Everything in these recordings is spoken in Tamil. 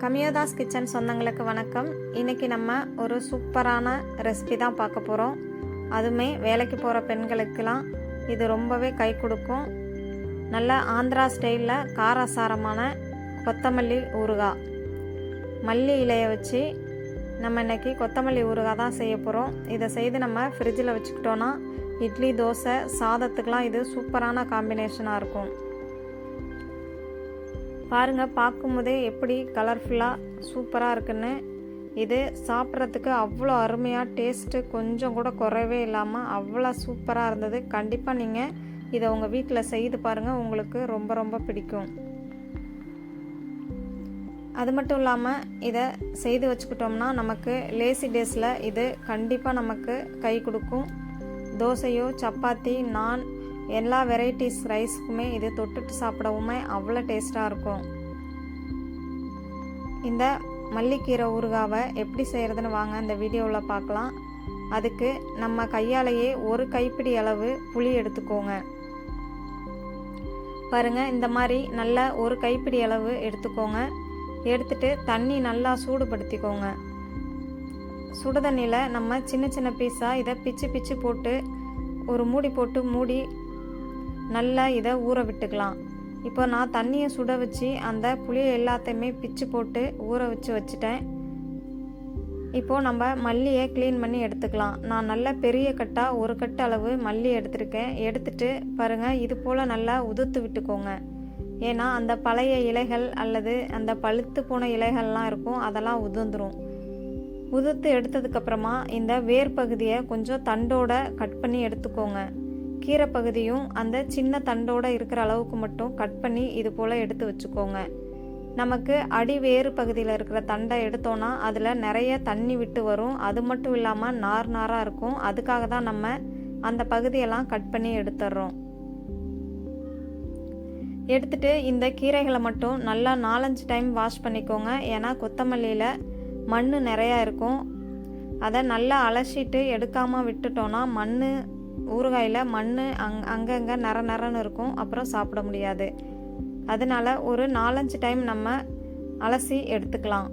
கமியோதாஸ் கிச்சன் சொந்தங்களுக்கு வணக்கம். இன்றைக்கி நம்ம ஒரு சூப்பரான ரெசிபி தான் பார்க்க போகிறோம் அதுவுமே வேலைக்கு போகிற பெண்களுக்கெல்லாம் இது ரொம்பவே கை கொடுக்கும். நல்ல ஆந்திரா ஸ்டைலில் காரசாரமான கொத்தமல்லி ஊறுகாய். மல்லி இலையை வச்சு நம்ம இன்னைக்கு கொத்தமல்லி ஊறுகாய் தான் செய்ய போகிறோம் இதை செய்து நம்ம ஃப்ரிட்ஜில் வச்சுக்கிட்டோன்னா இட்லி தோசை சாதத்துக்கெலாம் இது சூப்பரான காம்பினேஷனாக இருக்கும். பாருங்கள் பார்க்கும்போதே எப்படி கலர்ஃபுல்லாக சூப்பராக இருக்குன்னு. இது சாப்பிட்றதுக்கு அவ்வளோ அருமையாக டேஸ்ட்டு கொஞ்சம் கூட குறைவே இல்லாமல் அவ்வளோ சூப்பராக இருந்தது. கண்டிப்பாக நீங்கள் இதை உங்கள் வீட்டில் செய்து பாருங்கள் உங்களுக்கு ரொம்ப ரொம்ப பிடிக்கும். அது மட்டும் இல்லாமல் இதை செய்து வச்சுக்கிட்டோம்னா நமக்கு லேசி டேஸில் இது கண்டிப்பாக நமக்கு கை கொடுக்கும். தோசையோ சப்பாத்தி நான் எல்லா வெரைட்டிஸ் ரைஸ்க்குமே இது தொட்டுட்டு சாப்பிடவுமே அவ்வளோ டேஸ்ட்டாக இருக்கும். இந்த மல்லிக்கீரை ஊறுகாவை எப்படி செய்கிறதுன்னு வாங்க இந்த வீடியோவில் பார்க்கலாம். அதுக்கு நம்ம கையாலேயே ஒரு கைப்பிடி அளவு புளி எடுத்துக்கோங்க. பாருங்கள் இந்த மாதிரி நல்ல ஒரு கைப்பிடி அளவு எடுத்துக்கோங்க. எடுத்துட்டு தண்ணி நல்லா சூடுபடுத்திக்கோங்க. சுடு தண்ணியில் நம்ம சின்ன சின்ன பீஸாக இதை பிச்சு பிச்சு போட்டு ஒரு மூடி போட்டு மூடி நல்லா இதை ஊற விட்டுக்கலாம். இப்போ நான் தண்ணியை சுட வச்சு அந்த புளியை எல்லாத்தையுமே பிச்சு போட்டு ஊற வச்சு வச்சுட்டேன். இப்போது நம்ம மல்லியை க்ளீன் பண்ணி எடுத்துக்கலாம். நான் நல்ல பெரிய கட்டாக ஒரு கட்டு அளவு மல்லி எடுத்திருக்கேன். எடுத்துட்டு பாருங்கள் இது போல் நல்லா உதுத்து விட்டுக்கோங்க. ஏன்னா அந்த பழைய இலைகள் அல்லது அந்த பழுத்து போன இலைகள்லாம் இருக்கும் அதெல்லாம் உதிர்ந்துடும் உதுத்து எடுத்ததுக்கப்புறமா இந்த வேர் பகுதியை கொஞ்சம் தண்டோட கட் பண்ணி எடுத்துக்கோங்க. கீரை பகுதியும் அந்த சின்ன தண்டோடு இருக்கிற அளவுக்கு மட்டும் கட் பண்ணி இது போல் எடுத்து வச்சுக்கோங்க. நமக்கு அடி வேறு பகுதியில் இருக்கிற தண்டை எடுத்தோன்னா அதில் நிறைய தண்ணி விட்டு வரும். அது மட்டும் இல்லாமல் நார் நாராக இருக்கும். அதுக்காக தான் நம்ம அந்த பகுதியெல்லாம் கட் பண்ணி எடுத்துடுறோம் எடுத்துட்டு இந்த கீரைகளை மட்டும் நல்லா நாலஞ்சு டைம் வாஷ் பண்ணிக்கோங்க. ஏன்னா கொத்தமல்லியில் மண் நிறையா இருக்கும். அதை நல்லா அலசிட்டு எடுக்காமல் விட்டுட்டோன்னா மண் ஊறுகாயில் மண் அங் அங்கங்கே நர நரன்னு இருக்கும். அப்புறம் சாப்பிட முடியாது. அதனால் ஒரு நாலஞ்சு டைம் நம்ம அலசி எடுத்துக்கலாம்.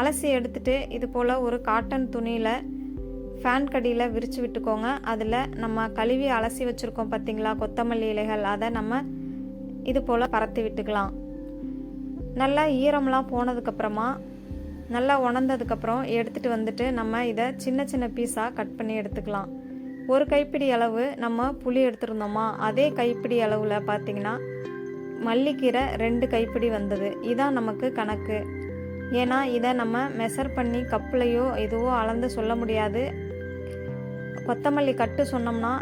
அலசி எடுத்துட்டு இது போல் ஒரு காட்டன் துணியில் ஃபேன் கடியில் விரித்து விட்டுக்கோங்க. அதில் நம்ம கழுவி அலசி வச்சுருக்கோம் பார்த்தீங்களா கொத்தமல்லி இலைகள். அதை நம்ம இது போல் பரத்தி விட்டுக்கலாம். நல்லா ஈரம்லாம் போனதுக்கப்புறமா நல்லா உணர்ந்ததுக்கப்புறம் எடுத்துகிட்டு வந்துட்டு நம்ம இதை சின்ன சின்ன பீஸாக கட் பண்ணி எடுத்துக்கலாம். ஒரு கைப்பிடி அளவு நம்ம புளி எடுத்துருந்தோமா அதே கைப்பிடி அளவில் பார்த்திங்கன்னா மல்லிக்கீரை ரெண்டு கைப்பிடி வந்தது. இதான் நமக்கு கணக்கு. ஏன்னா இதை நம்ம மெஷர் பண்ணி கப்புலையோ எதுவோ அளந்து சொல்ல முடியாது. கொத்தமல்லி கட்டு சொன்னோம்னா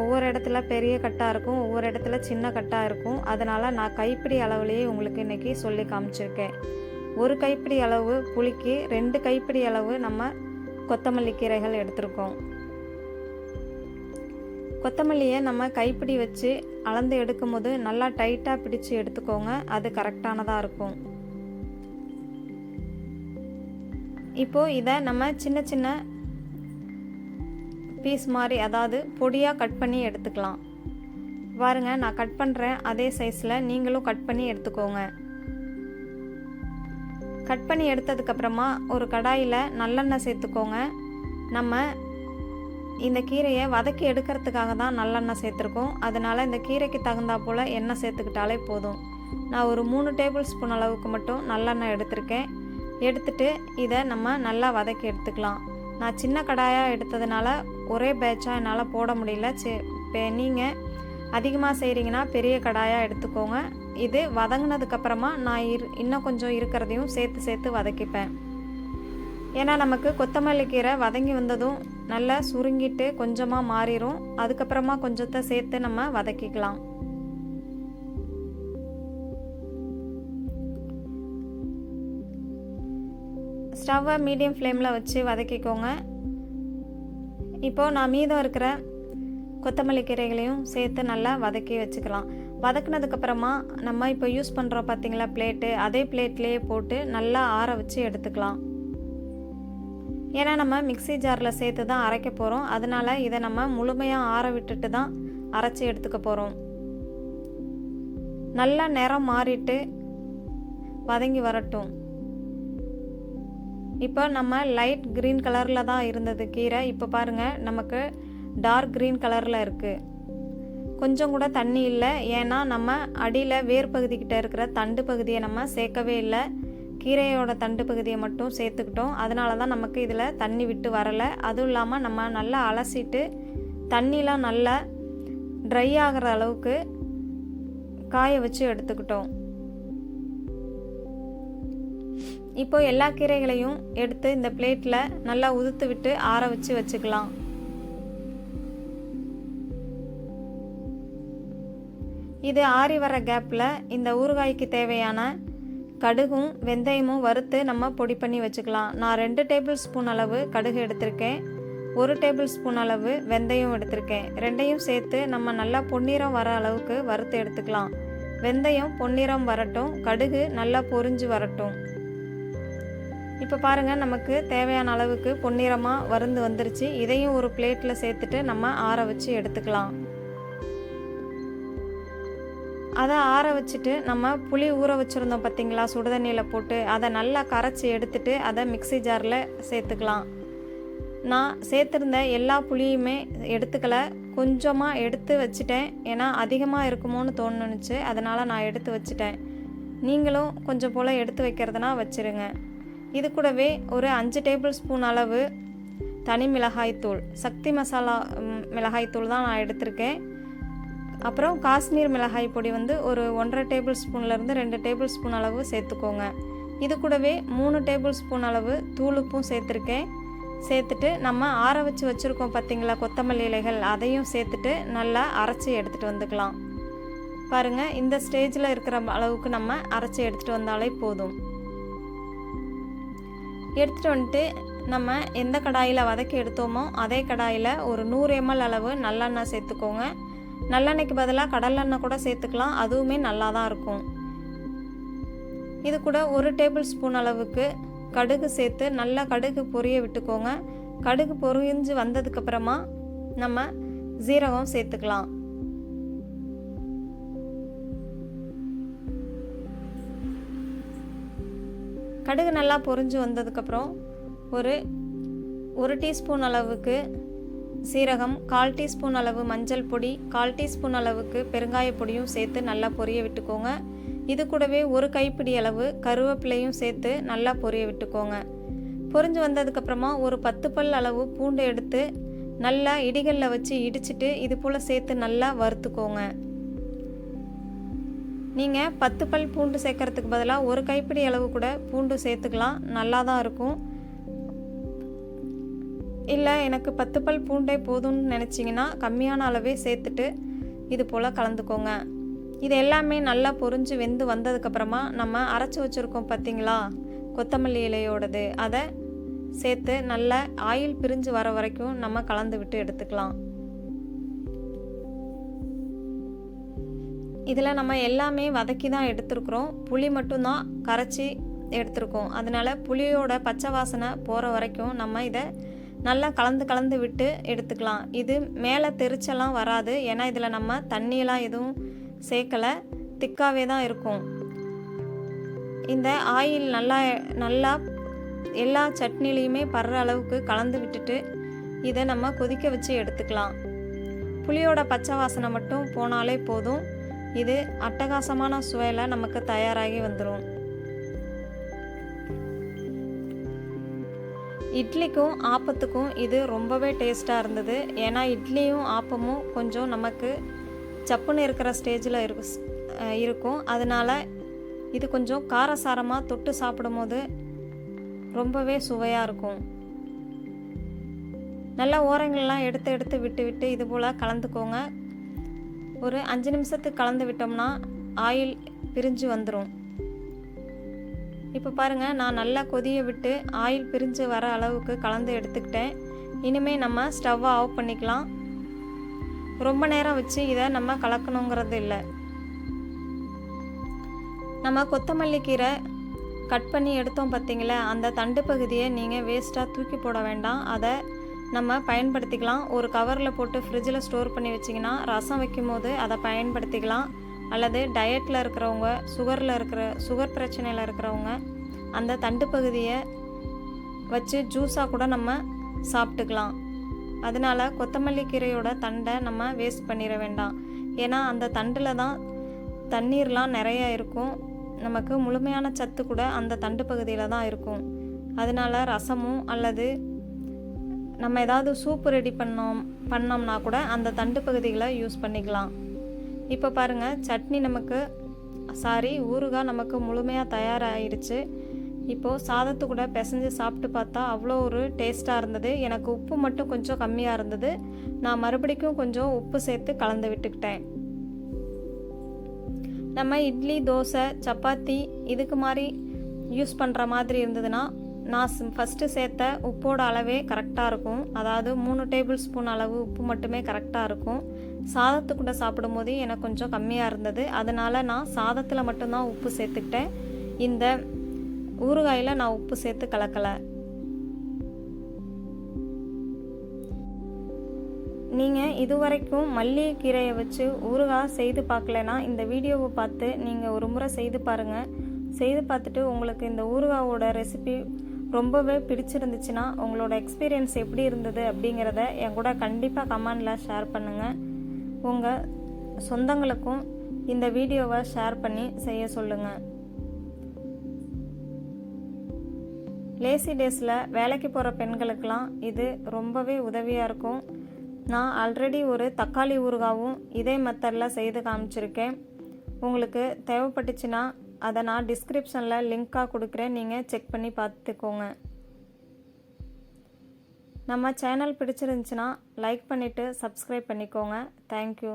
ஒவ்வொரு இடத்துல பெரிய கட்டாக இருக்கும் ஒவ்வொரு இடத்துல சின்ன கட்டாக இருக்கும். அதனால் நான் கைப்பிடி அளவுலேயே உங்களுக்கு இன்றைக்கி சொல்லி காமிச்சிருக்கேன். ஒரு கைப்பிடி அளவு புளிக்கு ரெண்டு கைப்பிடி அளவு நம்ம கொத்தமல்லி கீரைகள் எடுத்திருக்கோம். கொத்தமல்லியை நம்ம கைப்பிடி வச்சு அளந்து எடுக்கும் போது நல்லா டைட்டாக பிடிச்சு எடுத்துக்கோங்க. அது கரெக்டானதாக இருக்கும். இப்போது இதை நம்ம சின்ன சின்ன பீஸ் மாதிரி அதாவது பொடியாக கட் பண்ணி எடுத்துக்கலாம். பாருங்கள் நான் கட் பண்ணுறேன் அதே சைஸில் நீங்களும் கட் பண்ணி எடுத்துக்கோங்க. கட் பண்ணி எடுத்ததுக்கப்புறமா ஒரு கடாயில் நல்லெண்ணெய் சேர்த்துக்கோங்க. நம்ம இந்த கீரையை வதக்கி எடுக்கிறதுக்காக தான் நல்லெண்ணெய் சேர்த்துருக்கோம். அதனால் இந்த கீரைக்கு தகுந்தா போல் எண்ணெய் சேர்த்துக்கிட்டாலே போதும். நான் ஒரு மூணு டேபிள் ஸ்பூன் அளவுக்கு மட்டும் நல்லெண்ணெய் எடுத்திருக்கேன். எடுத்துட்டு இதை நம்ம நல்லா வதக்கி எடுத்துக்கலாம். நான் சின்ன கடாயாக எடுத்ததுனால ஒரே பேட்சாக என்னால் போட முடியல. சே இப்போ நீங்கள் அதிகமாக செய்கிறீங்கன்னா பெரிய கடாயாக எடுத்துக்கோங்க. இது வதங்கினதுக்கப்புறமா நான் இரு இன்னும் கொஞ்சம் இருக்கிறதையும் சேர்த்து சேர்த்து வதக்கிப்பேன். ஏன்னா நமக்கு கொத்தமல்லி கீரை வதங்கி வந்ததும் நல்லா சுருங்கிட்டு கொஞ்சமாக மாறிடும் அதுக்கப்புறமா கொஞ்சத்தை சேர்த்து நம்ம வதக்கிக்கலாம். ஸ்டவ்வை மீடியம் ஃப்ளேமில் வச்சு வதக்கிக்கோங்க. இப்போது நான் மீதம் இருக்கிற கொத்தமல்லி கீரைகளையும் சேர்த்து நல்லா வதக்கி வச்சுக்கலாம். வதக்குனதுக்கப்புறமா நம்ம இப்போ யூஸ் பண்ணுறோம் பார்த்தீங்களா பிளேட்டு அதே பிளேட்லேயே போட்டு நல்லா ஆற வச்சு எடுத்துக்கலாம். ஏன்னா நம்ம மிக்சி ஜாரில் சேர்த்து தான் அரைக்க போகிறோம். அதனால் இதை நம்ம முழுமையாக ஆற விட்டுட்டு தான் அரைச்சி எடுத்துக்க போகிறோம். நல்லா நிறம் மாறிட்டு வதங்கி வரட்டும். இப்போ நம்ம லைட் க்ரீன் கலரில் தான் இருந்தது கீரை. இப்போ பாருங்கள் நமக்கு டார்க் க்ரீன் கலரில் இருக்குது கொஞ்சம் கூட தண்ணி இல்லை. ஏன்னா நம்ம அடியில் வேர் பகுதிக்கிட்ட இருக்கிற தண்டு பகுதியை நம்ம சேர்க்கவே இல்லை. கீரையோட தண்டு பகுதியை மட்டும் சேர்த்துக்கிட்டோம். அதனால தான் நமக்கு இதில் தண்ணி விட்டு வரலை. அதுவும் இல்லாமல் நம்ம நல்லா அலசிட்டு தண்ணிலாம் நல்லா ட்ரை ஆகிற அளவுக்கு காய வச்சு எடுத்துக்கிட்டோம். இப்போ எல்லா கீரைகளையும் எடுத்து இந்த பிளேட்டில் நல்லா உதுத்து விட்டு ஆற வச்சு வச்சுக்கலாம். இது ஆறி வர கேப்பில் இந்த ஊறுகாய்க்கு தேவையான கடுகும் வெந்தயமும் வறுத்து நம்ம பொடி பண்ணி வச்சுக்கலாம். நான் ரெண்டு டேபிள் ஸ்பூன் அளவு கடுகு எடுத்திருக்கேன். ஒரு டேபிள் ஸ்பூன் அளவு வெந்தயம் எடுத்திருக்கேன். ரெண்டையும் சேர்த்து நம்ம நல்லா பொன்னிறம் வர அளவுக்கு வறுத்து எடுத்துக்கலாம். வெந்தயம் பொன்னிறம் வரட்டும் கடுகு நல்லா பொரிஞ்சு வரட்டும். இப்போ பாருங்கள் நமக்கு தேவையான அளவுக்கு பொன்னிறமாக வருந்து வந்துருச்சு. இதையும் ஒரு பிளேட்டில் சேர்த்துட்டு நம்ம ஆற வச்சு எடுத்துக்கலாம். அதை ஆற வச்சுட்டு நம்ம புளி ஊற வச்சுருந்தோம் பார்த்தீங்களா? சுடுதண்ணியில் போட்டு அதை நல்லா கரைச்சி எடுத்துட்டு அதை மிக்சி ஜாரில் சேர்த்துக்கலாம். நான் சேர்த்துருந்த எல்லா புளியுமே எடுத்துக்கல. கொஞ்சமாக எடுத்து வச்சுட்டேன். ஏன்னா அதிகமாக இருக்குமோன்னு தோணுனுச்சு. அதனால் நான் எடுத்து வச்சுட்டேன். நீங்களும் கொஞ்சம் போல் எடுத்து வைக்கிறதுனா வச்சுருங்க. இது கூடவே ஒரு அஞ்சு டேபிள் ஸ்பூன் அளவு தனி மிளகாய்த்தூள் சக்தி மசாலா மிளகாய்த்தூள் தான் நான் எடுத்திருக்கேன். அப்புறம் காஷ்மீர் மிளகாய் பொடி வந்து ஒரு ஒன்றரை டேபிள் ஸ்பூன்லேருந்து ரெண்டு டேபிள் ஸ்பூன் அளவு சேர்த்துக்கோங்க. இது கூடவே மூணு டேபிள் ஸ்பூன் அளவு தூளுப்பும் சேர்த்துருக்கேன். சேர்த்துட்டு நம்ம ஆற வச்சு வச்சுருக்கோம் பார்த்திங்களா கொத்தமல்லி இலைகள் அதையும் சேர்த்துட்டு நல்லா அரைச்சி எடுத்துகிட்டு வந்துக்கலாம். பாருங்கள் இந்த ஸ்டேஜில் இருக்கிற அளவுக்கு நம்ம அரைச்சி எடுத்துகிட்டு வந்தாலே போதும். எடுத்துகிட்டு வந்துட்டு நம்ம எந்த கடாயில் வதக்கி எடுத்தோமோ அதே கடாயில் ஒரு நூறு எம்எல் அளவு நல்லெண்ணெய் சேர்த்துக்கோங்க. நல்லெண்ணெய்க்கு பதிலாக கடலெண்ணெய் கூட சேர்த்துக்கலாம். அதுவுமே நல்லா தான் இருக்கும். இது கூட ஒரு டேபிள் ஸ்பூன் அளவுக்கு கடுகு சேர்த்து நல்லா கடுகு பொரிய விட்டுக்கோங்க. கடுகு பொரிஞ்சு வந்ததுக்கப்புறமா நம்ம ஜீரகம் சேர்த்துக்கலாம். கடுகு நல்லா பொரிஞ்சு வந்ததுக்கப்புறம் ஒரு ஒரு டீஸ்பூன் அளவுக்கு சீரகம் கால் டீஸ்பூன் அளவு மஞ்சள் பொடி கால் டீஸ்பூன் அளவுக்கு பெருங்காய பொடியும் சேர்த்து நல்லா பொரிய விட்டுக்கோங்க. இது கூடவே ஒரு கைப்பிடி அளவு கருவேப்பிலையும் சேர்த்து நல்லா பொரிய விட்டுக்கோங்க. பொரிஞ்சு வந்ததுக்கப்புறமா ஒரு பத்து பல் அளவு பூண்டு எடுத்து நல்லா இடிகளில் வச்சு இடிச்சிட்டு இது போல் சேர்த்து நல்லா வறுத்துக்கோங்க. நீங்கள் பத்து பல் பூண்டு சேர்க்கறதுக்கு பதிலாக ஒரு கைப்பிடி அளவு கூட பூண்டு சேர்த்துக்கலாம். நல்லா தான் இருக்கும். இல்லை எனக்கு பத்து பல் பூண்டே போதும்னு நினச்சிங்கன்னா கம்மியான அளவே சேர்த்துட்டு இது போல் கலந்துக்கோங்க. இது எல்லாமே நல்லா பொரிஞ்சு வெந்து வந்ததுக்கப்புறமா நம்ம அரைச்சி வச்சுருக்கோம் பார்த்தீங்களா கொத்தமல்லி இலையோடது. அதை சேர்த்து நல்லா ஆயில் பிரிஞ்சு வர வரைக்கும் நம்ம கலந்து விட்டு எடுத்துக்கலாம். இதில் நம்ம எல்லாமே வதக்கி தான் எடுத்துருக்குறோம். புளி மட்டும்தான் கரைச்சி எடுத்திருக்கோம். அதனால் புளியோட பச்சை வாசனை போகிற வரைக்கும் நம்ம இதை நல்லா கலந்து கலந்து விட்டு எடுத்துக்கலாம். இது மேலே தெரிச்செல்லாம் வராது. ஏன்னா இதில் நம்ம தண்ணியெல்லாம் எதுவும் சேர்க்கலை. திக்காகவே தான் இருக்கும். இந்த ஆயில் நல்லா நல்லா எல்லா சட்னிலையுமே படுற அளவுக்கு கலந்து விட்டுட்டு இதை நம்ம கொதிக்க வச்சு எடுத்துக்கலாம். புளியோட பச்சை வாசனை மட்டும் போனாலே போதும். இது அட்டகாசமான சுவையில் நமக்கு தயாராகி வந்துடும் இட்லிக்கும் ஆப்பத்துக்கும் இது ரொம்பவே டேஸ்ட்டாக இருந்தது. ஏன்னா இட்லியும் ஆப்பமும் கொஞ்சம் நமக்கு சப்புன்னு இருக்கிற ஸ்டேஜில் இருக்கு இருக்கும். அதனால் இது கொஞ்சம் காரசாரமாக தொட்டு சாப்பிடும்போது ரொம்பவே சுவையாக இருக்கும். நல்லா ஓரங்கள்லாம் எடுத்து எடுத்து விட்டு விட்டு இது போல் கலந்துக்கோங்க. ஒரு அஞ்சு நிமிஷத்துக்கு கலந்து விட்டோம்னா ஆயில் பிரிஞ்சு வந்துடும் இப்போ பாருங்கள் நான் நல்லா கொதிய விட்டு ஆயில் பிரிஞ்சு வர அளவுக்கு கலந்து எடுத்துக்கிட்டேன். இனிமேல் நம்ம ஸ்டவ்வை ஆஃப் பண்ணிக்கலாம். ரொம்ப நேரம் வச்சு இதை நம்ம கலக்கணுங்கிறது இல்லை. நம்ம கொத்தமல்லி கீரை கட் பண்ணி எடுத்தோம் பார்த்தீங்களா அந்த தண்டு பகுதியை நீங்கள் வேஸ்ட்டாக தூக்கி போட வேண்டாம். அதை நம்ம பயன்படுத்திக்கலாம். ஒரு கவரில் போட்டு ஃப்ரிட்ஜில் ஸ்டோர் பண்ணி வச்சிங்கன்னா ரசம் வைக்கும் போது அதை பயன்படுத்திக்கலாம். அல்லது டயட்டில் இருக்கிறவங்க சுகரில் இருக்கிற சுகர் பிரச்சனையில் இருக்கிறவங்க அந்த தண்டு பகுதியை வச்சு ஜூஸாக கூட நம்ம சாப்பிட்டுக்கலாம். அதனால கொத்தமல்லி கீரையோட தண்டை நம்ம வேஸ்ட் பண்ணிட வேண்டாம். ஏன்னா அந்த தண்டில் தான் தண்ணீர்லாம் நிறையா இருக்கும். நமக்கு முழுமையான சத்து கூட அந்த தண்டு பகுதியில் தான் இருக்கும். அதனால ரசமும் அல்லது நம்ம ஏதாவது சூப்பு ரெடி பண்ணோம் பண்ணோம்னா கூட அந்த தண்டு பகுதிகளை யூஸ் பண்ணிக்கலாம். இப்போ பாருங்கள் சட்னி நமக்கு சாரி ஊறுகாய் நமக்கு முழுமையாக தயாராகிடுச்சு இப்போது சாதத்து கூட பிசைஞ்சு சாப்பிட்டு பார்த்தா அவ்வளோ ஒரு டேஸ்ட்டாக இருந்தது. எனக்கு உப்பு மட்டும் கொஞ்சம் கம்மியாக இருந்தது. நான் மறுபடிக்கும் கொஞ்சம் உப்பு சேர்த்து கலந்து விட்டுக்கிட்டேன். நம்ம இட்லி தோசை சப்பாத்தி இதுக்கு மாதிரி யூஸ் பண்ணுற மாதிரி இருந்ததுன்னா நான் ஃபஸ்ட்டு சேர்த்த உப்போட அளவே கரெக்டாக இருக்கும். அதாவது மூணு டேபிள் ஸ்பூன் அளவு உப்பு மட்டுமே கரெக்டாக இருக்கும். சாதத்து கூட சாப்பிடும்போது எனக்கு கொஞ்சம் கம்மியாக இருந்தது. அதனால் நான் சாதத்தில் மட்டும்தான் உப்பு சேர்த்துக்கிட்டேன். இந்த ஊறுகாயில் நான் உப்பு சேர்த்து கலக்கலை. நீங்கள் இதுவரைக்கும் மல்லிகைக்கீரையை வச்சு ஊறுகாய் செய்து பார்க்கலனா இந்த வீடியோவை பார்த்து நீங்கள் ஒரு முறை செய்து பாருங்கள் செய்து பார்த்துட்டு உங்களுக்கு இந்த ஊறுகாவோட ரெசிபி ரொம்பவே பிடிச்சிருந்துச்சுன்னா உங்களோட எக்ஸ்பீரியன்ஸ் எப்படி இருந்தது அப்படிங்கிறத என் கூட கண்டிப்பாக கமெண்டில் ஷேர் பண்ணுங்கள் உங்கள் சொந்தங்களுக்கும் இந்த வீடியோவை ஷேர் பண்ணி செய்ய சொல்லுங்கள் லேசி டேஸில் வேலைக்கு போகிற பெண்களுக்கெல்லாம் இது ரொம்பவே உதவியாக இருக்கும். நான் ஆல்ரெடி ஒரு தக்காளி ஊறுகாவும் இதே மெத்தடில் செய்து காமிச்சிருக்கேன். உங்களுக்கு தேவைப்பட்டுச்சுன்னா அதை நான் டிஸ்கிரிப்ஷனில் லிங்க்காக கொடுக்குறேன். நீங்கள் செக் பண்ணி பார்த்துக்கோங்க. நம்ம சேனல் பிடிச்சிருந்துச்சுன்னா லைக் பண்ணிவிட்டு சப்ஸ்கிரைப் பண்ணிக்கோங்க. தேங்க்யூ